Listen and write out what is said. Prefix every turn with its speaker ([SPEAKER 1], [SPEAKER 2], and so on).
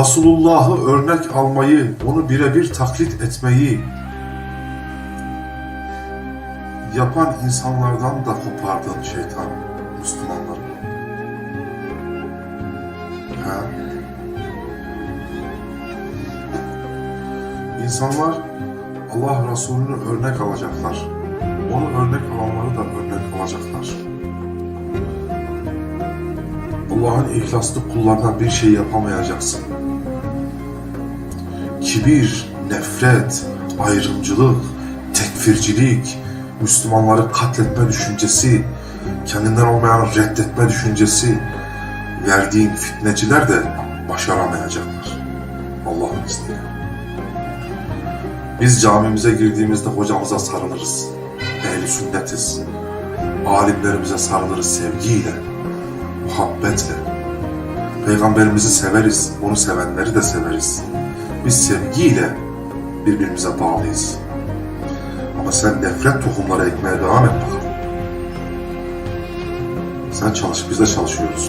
[SPEAKER 1] Resulullah'ı örnek almayı, onu birebir taklit etmeyi yapan insanlardan da kopardın şeytan, Müslümanları. Ha? İnsanlar Allah Resulü'nü örnek alacaklar. Onu örnek alanları da örnek alacaklar. Allah'ın ihlaslı kullarına bir şey yapamayacaksın. Kibir, nefret, ayrımcılık, tekfircilik, Müslümanları katletme düşüncesi, kendinden olmayanı reddetme düşüncesi verdiğin fitneciler de başaramayacaklar. Allah'ın izniyle. Biz camimize girdiğimizde hocamıza sarılırız. Ehli sünnetiz. Alimlerimize sarılırız sevgiyle, muhabbetle. Peygamberimizi severiz, onu sevenleri de severiz. Biz sevgiyle birbirimize bağlıyız. Ama sen nefret tohumları ekmeye devam et bakalım. Sen çalış, biz de çalışıyoruz.